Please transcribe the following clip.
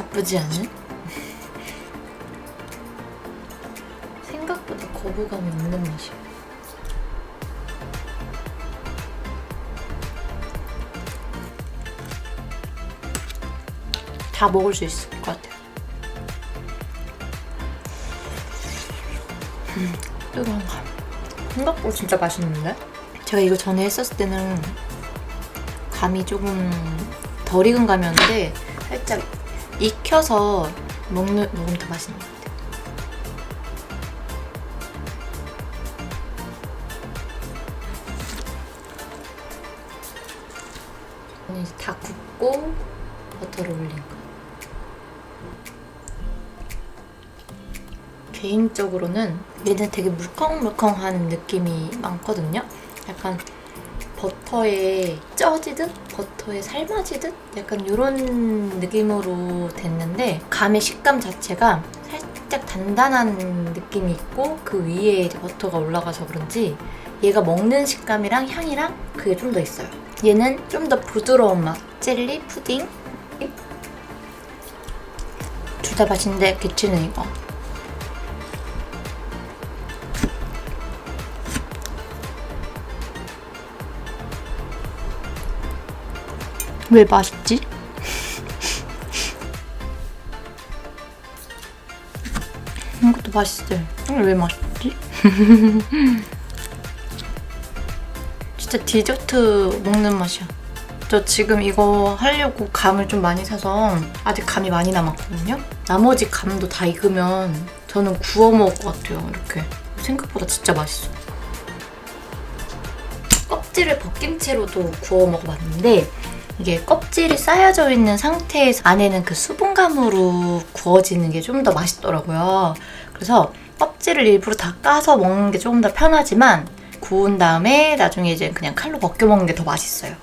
나쁘지 않은? 생각보다 거부감이 없는 맛이야. 다 먹을 수 있을 것 같아요. 음, 뜨거운 감. 생각보다 진짜 맛있는데? 제가 이거 전에 했었을 때는 감이 조금 덜 익은 감이었는데 살짝 익혀서 먹는, 먹으면 더 맛있는 것 같아요. 이제 다 굽고 버터를 올린 거. 개인적으로는 얘는 되게 물컹물컹한 느낌이 많거든요. 약간 버터에 쪄지듯 버터에 삶아지듯 약간 이런 느낌으로 됐는데 감의 식감 자체가 살짝 단단한 느낌이 있고 그 위에 버터가 올라가서 그런지 얘가 먹는 식감이랑 향이랑 그게 좀 더 있어요. 얘는 좀 더 부드러운 맛 젤리 푸딩 둘 다 맛있는데 개치는 이거 왜 맛있지? 이것도 맛있어요. 이게 왜 맛있지? 진짜 디저트 먹는 맛이야. 저 지금 이거 하려고 감을 좀 많이 사서 아직 감이 많이 남았거든요. 나머지 감도 다 익으면 저는 구워 먹을 것 같아요. 이렇게 생각보다 진짜 맛있어. 껍질을 벗긴 채로도 구워 먹어봤는데 이게 껍질이 쌓여져 있는 상태에서 안에는 그 수분감으로 구워지는 게 좀 더 맛있더라고요. 그래서 껍질을 일부러 다 까서 먹는 게 조금 더 편하지만 구운 다음에 나중에 이제 그냥 칼로 벗겨 먹는 게 더 맛있어요.